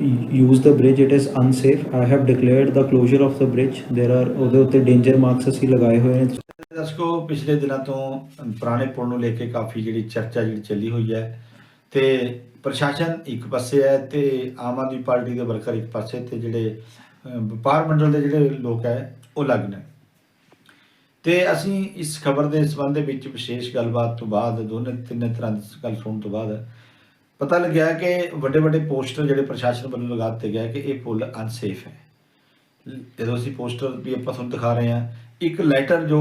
use the bridge, it is unsafe. I have declared the closure of the bridge. There are, ਉਹਦੇ ਉੱਤੇ danger marks ਅਸੀਂ ਲਗਾਏ ਹੋਏ ਨੇ। ਦਰਸ਼ਕੋ, ਪਿਛਲੇ ਦਿਨਾਂ ਤੋਂ ਪੁਰਾਣੇ ਪੁਲ ਨੂੰ ਲੈ ਕੇ ਕਾਫੀ ਜਿਹੜੀ ਚਰਚਾ ਜਿਹੜੀ ਚੱਲੀ ਹੋਈ ਹੈ, ਤੇ ਪ੍ਰਸ਼ਾਸਨ ਇੱਕ ਪਾਸੇ ਹੈ ਤੇ ਆਮ ਆਦਮੀ ਪਾਰਟੀ ਦੇ ਵਰਕਰ ਇੱਕ ਪਾਸੇ ਤੇ ਜਿਹੜੇ ਵਪਾਰ ਮੰਡਲ ਦੇ ਜਿਹੜੇ ਲੋਕ ਹੈ, ਉਹ ਅਲੱਗ ਨੇ। ਤੇ ਅਸੀਂ ਇਸ ਖਬਰ ਦੇ ਸੰਬੰਧ ਵਿੱਚ ਵਿਸ਼ੇਸ਼ ਗੱਲਬਾਤ ਤੋਂ ਬਾਅਦ, ਦੋਨੇ ਤਿੰਨੇ ਤਰ੍ਹਾਂ ਦੀ ਗੱਲ ਸੁਣਨ ਤੋਂ ਬਾਅਦ ਪਤਾ ਲੱਗਿਆ ਕਿ ਵੱਡੇ ਵੱਡੇ ਪੋਸਟਰ ਜਿਹੜੇ ਪ੍ਰਸ਼ਾਸਨ ਵੱਲੋਂ ਲਗਾ ਦਿੱਤੇ ਗਏ ਕਿ ਇਹ ਪੁਲ ਅਨਸੇਫ ਹੈ। ਜਦੋਂ ਅਸੀਂ ਪੋਸਟਰ ਵੀ ਆਪਾਂ ਤੁਹਾਨੂੰ ਦਿਖਾ ਰਹੇ ਹਾਂ, ਇੱਕ ਲੈਟਰ ਜੋ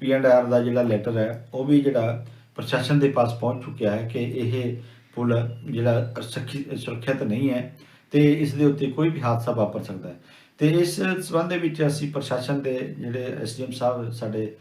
ਪੀ ਐਂਡ ਆਰ ਦਾ ਜਿਹੜਾ ਲੈਟਰ ਹੈ, ਉਹ ਵੀ ਜਿਹੜਾ ਪ੍ਰਸ਼ਾਸਨ ਦੇ ਪਾਸ ਪਹੁੰਚ ਚੁੱਕਿਆ ਹੈ ਕਿ ਇਹ ਪੁਲ ਜਿਹੜਾ ਸੁਰੱਖਿਅਤ ਨਹੀਂ ਹੈ ਤੇ ਇਸ ਦੇ ਉੱਤੇ ਕੋਈ ਵੀ ਹਾਦਸਾ ਵਾਪਰ ਸਕਦਾ ਹੈ। ਤੇ ਇਸ ਸਬੰਧ ਦੇ ਵਿੱਚ ਅਸੀਂ ਪ੍ਰਸ਼ਾਸਨ ਦੇ ਜਿਹੜੇ ਐਸਡੀਐਮ ਸਾਹਿਬ ਸਾਡੇ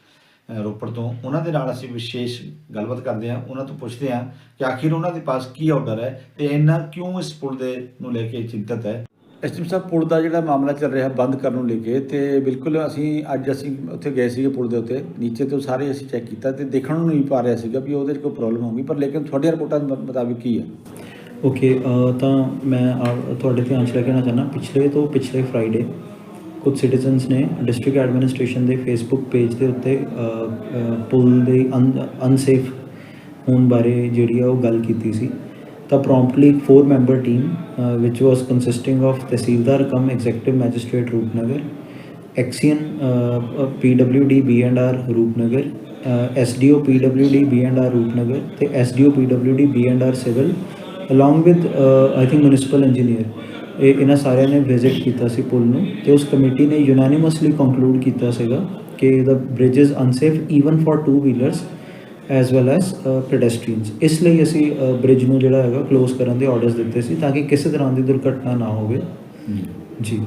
ਰੋਪੜ ਤੋਂ। ਉਹਨਾਂ ਦੇ ਨਾਲ ਅਸੀਂ ਵਿਸ਼ੇਸ਼ ਗੱਲਬਾਤ ਕਰਦੇ ਹਾਂ ਉਹਨਾਂ ਤੋਂ ਪੁੱਛਦੇ ਹਾਂ ਕਿ ਆਖਿਰ ਉਹਨਾਂ ਦੇ ਪਾਸ ਕੀ ਆਰਡਰ ਹੈ ਤੇ ਇੰਨਾ ਕਿਉਂ ਇਸ ਪੁਲ ਦੇ ਨੂੰ ਲੈ ਕੇ ਚਿੰਤਤ ਹੈ। ਐਸਡੀਐਮ ਸਾਹਿਬ ਪੁਲ ਦਾ ਜਿਹੜਾ ਮਾਮਲਾ ਚੱਲ ਰਿਹਾ ਬੰਦ ਕਰਨ ਨੂੰ ਲੈ ਕੇ ਤੇ ਬਿਲਕੁਲ ਅਸੀਂ ਅੱਜ ਅਸੀਂ ਉੱਥੇ ਗਏ ਸੀਗੇ ਪੁਲ ਦੇ ਉੱਤੇ। ਨੀਚੇ ਤੋਂ ਸਾਰੇ ਅਸੀਂ ਚੈੱਕ ਕੀਤਾ ਤੇ ਦੇਖਣ ਨੂੰ ਨਹੀਂ ਪਾ ਰਿਹਾ ਸੀਗਾ ਵੀ ਉਹਦੇ 'ਚ ਕੋਈ ਪ੍ਰੋਬਲਮ ਹੋਊਗੀ ਪਰ ਲੇਕਿਨ ਤੁਹਾਡੀਆਂ ਰਿਪੋਰਟਾਂ ਦੇ ਮੁਤਾਬਿਕ ਕੀ ਹੈ? ਓਕੇ ਤਾਂ ਮੈਂ ਆ- ਤੁਹਾਡੇ ਧਿਆਨ 'ਚ ਲੈ ਕੇ ਆਉਣਾ ਚਾਹੁੰਦਾ। ਪਿਛਲੇ ਤੋਂ ਪਿਛਲੇ ਫਰਾਈਡੇ ਕੁਝ ਸਿਟੀਜ਼ਨਸ ਨੇ ਡਿਸਟ੍ਰਿਕਟ ਐਡਮਿਨਿਸਟ੍ਰੇਸ਼ਨ ਦੇ ਫੇਸਬੁੱਕ ਪੇਜ ਦੇ ਉੱਤੇ ਪੁਲ ਦੇ ਅਨਸੇਫ ਹੋਣ ਬਾਰੇ ਜਿਹੜੀ ਆ ਉਹ ਗੱਲ ਕੀਤੀ ਸੀ। ਤਾਂ ਪ੍ਰੋਮਪਟਲੀ ਇੱਕ 4 member team which was consisting of tehsildar cum executive magistrate Rupnagar XEN PWD B and R Rupnagar SDO PWD B and R Rupnagar ਤੇ SDO PWD B and R civil along with I think municipal engineer ਇਹ ਇਹਨਾਂ ਸਾਰਿਆਂ ਨੇ visit ਕੀਤਾ ਸੀ ਪੁਲ ਨੂੰ ਤੇ ਉਸ committee ਨੇ ਯੂਨਾਨਿਮਸਲੀ ਕੰਕਲੂਡ ਕੀਤਾ ਸੀਗਾ ਕਿ the bridge is unsafe even for two wheelers as well as pedestrians ਇਸ ਲਈ ਅਸੀਂ uh, ਬ੍ਰਿਜ ਨੂੰ ਜਿਹੜਾ ਹੈਗਾ ਕਲੋਜ਼ ਕਰਨ ਦੇ ਆਰਡਰਸ ਦਿੱਤੇ ਸੀ ਤਾਂ ਕਿ ਕਿਸੇ ਤਰ੍ਹਾਂ ਦੀ ਦੁਰਘਟਨਾ ਨਾ ਹੋਵੇ। ਜੀ।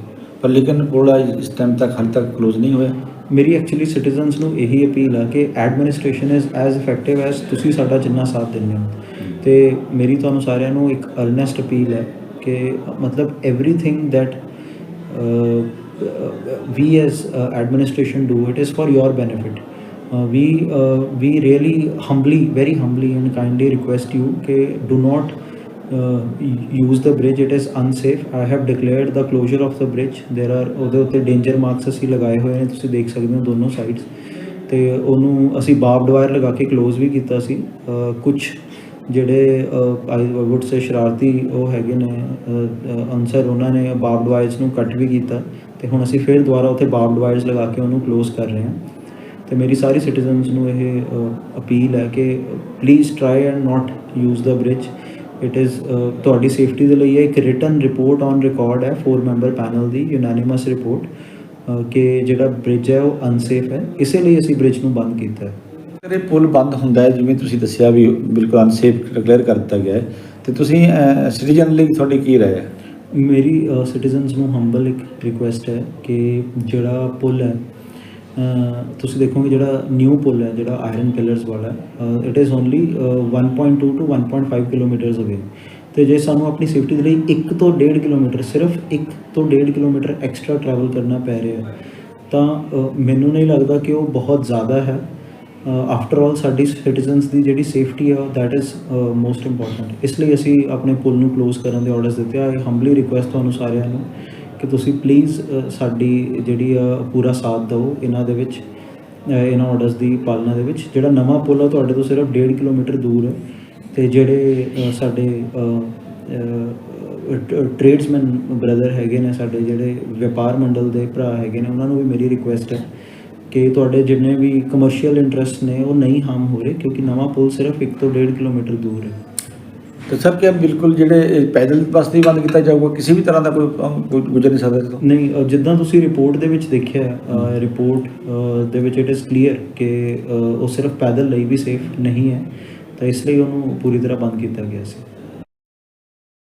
ਪਰ ਲੇਕਿਨ ਪੁਲ ਇਸ ਟਾਈਮ ਤੱਕ ਹਾਲ ਤੱਕ ਕਲੋਜ਼ ਨਹੀਂ ਹੋਇਆ। ਮੇਰੀ ਐਕਚੁਅਲੀ ਸਿਟੀਜ਼ਨਸ ਨੂੰ ਇਹੀ ਅਪੀਲ ਆ ਕਿ administration is as effective as ਤੁਸੀਂ ਸਾਡਾ ਜਿੰਨਾ ਸਾਥ ਦਿੰਦੇ ਹੋ। ਤੇ ਮੇਰੀ ਤੁਹਾਨੂੰ ਸਾਰਿਆਂ ਨੂੰ ਇੱਕ ਅਰਨੈਸਟ ਅਪੀਲ ਹੈ ਕਿ ਮਤਲਬ everything that we as uh, administration do it is for your benefit uh, we uh, we really humbly very humbly and kindly request you que do not uh, use the bridge it is unsafe i have declared the closure of the bridge there are ਉਹਦੇ ਉੱਤੇ danger marks ਅਸੀਂ ਲਗਾਏ ਹੋਏ ਨੇ ਤੁਸੀਂ ਦੇਖ ਸਕਦੇ ਹੋ ਦੋਨੋਂ ਸਾਈਡਸ ਤੇ ਉਹਨੂੰ ਅਸੀਂ ਬਾਰਬਡ ਵਾਇਰ ਲਗਾ ਕੇ ক্লোਜ਼ ਵੀ ਕੀਤਾ ਸੀ ਕੁਝ ਜਿਹੜੇ ਆਈ ਵੁੱਡ ਸੇ ਸ਼ਰਾਰਤੀ ਉਹ ਹੈਗੇ ਨੇ ਅਨਸਰ, ਉਹਨਾਂ ਨੇ ਬਾਰਬਡ ਵਾਇਰਸ ਨੂੰ ਕੱਟ ਵੀ ਕੀਤਾ ਤੇ ਹੁਣ ਅਸੀਂ ਫਿਰ ਦੁਬਾਰਾ ਉੱਥੇ ਬਾਰਬਡ ਵਾਇਰਸ ਲਗਾ ਕੇ ਉਹਨੂੰ ਕਲੋਜ਼ ਕਰ ਰਹੇ ਹਾਂ। ਤੇ ਮੇਰੀ ਸਾਰੀ ਸਿਟੀਜ਼ਨਸ ਨੂੰ ਇਹ ਅਪੀਲ ਹੈ ਕਿ please try and not use the bridge it is ਤੁਹਾਡੀ ਸੇਫਟੀ ਦੇ ਲਈ ਇਹ ਇੱਕ ਰਿਟਨ ਰਿਪੋਰਟ ਔਨ ਰਿਕਾਰਡ ਹੈ 4 ਮੈਂਬਰ ਪੈਨਲ ਦੀ ਯੂਨੈਨਿਮਸ ਰਿਪੋਰਟ ਕਿ ਜਿਹੜਾ ਬ੍ਰਿਜ ਹੈ ਉਹ ਅਨਸੇਫ ਹੈ। ਇਸੇ ਲਈ ਅਸੀਂ ਬ੍ਰਿਜ ਨੂੰ ਬੰਦ ਕੀਤਾ ਹੈ। ਅਗਰ ਪੁਲ ਬੰਦ ਹੁੰਦਾ ਹੈ, ਜਿਵੇਂ ਤੁਸੀਂ ਦੱਸਿਆ ਵੀ ਬਿਲਕੁਲ ਅਨਸੇਫ ਡਿਕਲੇਅਰ ਕਰ ਦਿੱਤਾ ਗਿਆ ਹੈ, ਤੇ ਤੁਸੀਂ ਸਿਟੀਜ਼ਨ ਲਈ ਤੁਹਾਡੀ ਕੀ ਰਾਏ ਹੈ? ਮੇਰੀ ਸਿਟੀਜ਼ਨਸ ਨੂੰ ਹੰਬਲ ਇੱਕ ਰਿਕੁਐਸਟ ਹੈ ਕਿ ਜਿਹੜਾ ਪੁਲ ਹੈ ਤੁਸੀਂ ਦੇਖੋਗੇ ਜਿਹੜਾ ਨਿਊ ਪੁਲ ਹੈ, ਜਿਹੜਾ ਆਇਰਨ ਪਿਲਰਸ ਵਾਲਾ it is only 1.2 to 1.5 kilometres away ਤੇ ਜੇ ਸਾਨੂੰ ਆਪਣੀ ਸੇਫਟੀ ਦੇ ਲਈ 1 ਤੋਂ 1.5 ਕਿਲੋਮੀਟਰ ਸਿਰਫ 1 ਤੋਂ 1.5 ਕਿਲੋਮੀਟਰ ਐਕਸਟਰਾ ਟਰੈਵਲ ਕਰਨਾ ਪੈ ਰਿਹਾ ਤਾਂ ਮੈਨੂੰ ਨਹੀਂ ਲੱਗਦਾ ਕਿ ਉਹ ਬਹੁਤ ਜ਼ਿਆਦਾ ਹੈ। ਆਫਟਰ ਆਲ ਸਾਡੀ ਸਿਟੀਜ਼ਨਸ ਦੀ ਜਿਹੜੀ ਸੇਫਟੀ ਆ ਦੈਟ ਇਜ਼ ਮੋਸਟ ਇੰਪੋਰਟੈਂਟ ਇਸ ਲਈ ਅਸੀਂ ਆਪਣੇ ਪੁਲ ਨੂੰ ক্লোਜ਼ ਕਰਨ ਦੇ ਆਰਡਰਸ ਦਿੱਤੇ ਆ। ਇਹ ਹੰਬਲੀ ਰਿਕੁਐਸਟ ਤੁਹਾਨੂੰ ਸਾਰਿਆਂ ਨੂੰ ਕਿ ਤੁਸੀਂ ਪਲੀਜ਼ ਸਾਡੀ ਜਿਹੜੀ ਆ, ਪੂਰਾ ਸਾਥ ਦਿਓ ਇਹਨਾਂ ਦੇ ਵਿੱਚ ਇਹਨਾਂ ਆਰਡਰਸ ਦੀ ਪਾਲਣਾ ਦੇ ਵਿੱਚ। ਜਿਹੜਾ ਨਵਾਂ ਪੁਲ ਆ, ਤੁਹਾਡੇ ਤੋਂ ਸਿਰਫ 1.5 ਕਿਲੋਮੀਟਰ ਦੂਰ ਹੈ। ਤੇ ਜਿਹੜੇ ਸਾਡੇ ਟ੍ਰੇਡਸਮੈਨ ਬ੍ਰਦਰ ਹੈਗੇ ਨੇ, ਸਾਡੇ ਜਿਹੜੇ ਵਪਾਰ ਮੰਡਲ ਦੇ ਭਰਾ ਹੈਗੇ ਨੇ, ਉਹਨਾਂ ਨੂੰ ਵੀ ਮੇਰੀ ਰਿਕੁਐਸਟ ਹੈ ਕਿ ਤੁਹਾਡੇ ਜਿੰਨੇ ਵੀ ਕਮਰਸ਼ੀਅਲ ਇੰਟਰਸਟ ਨੇ ਉਹ ਨਹੀਂ ਹਾਰਮ ਹੋ ਰਹੇ ਕਿਉਂਕਿ ਨਵਾਂ ਪੁਲ ਸਿਰਫ 1 ਤੋਂ 1.5 ਕਿਲੋਮੀਟਰ ਦੂਰ ਹੈ। ਤੇ ਸਰ ਕਿ ਬਿਲਕੁਲ ਜਿਹੜੇ ਪੈਦਲ ਬਸਤੀ ਬੰਦ ਕੀਤਾ ਜਾਊਗਾ ਕਿਸੇ ਵੀ ਤਰ੍ਹਾਂ ਦਾ ਕੋਈ ਗੁਜ਼ਰ ਨਹੀਂ ਸਕਦਾ ਨਹੀਂ ਜਿੱਦਾਂ ਤੁਸੀਂ ਰਿਪੋਰਟ ਦੇ ਵਿੱਚ ਦੇਖਿਆ ਰਿਪੋਰਟ ਦੇ ਵਿੱਚ ਇਟ ਇਜ਼ ਕਲੀਅਰ ਕਿ ਉਹ ਸਿਰਫ ਪੈਦਲ ਲਈ ਵੀ ਸੇਫ ਨਹੀਂ ਹੈ ਤਾਂ ਇਸ ਲਈ ਉਹਨੂੰ ਪੂਰੀ ਤਰ੍ਹਾਂ ਬੰਦ ਕੀਤਾ ਗਿਆ ਸੀ।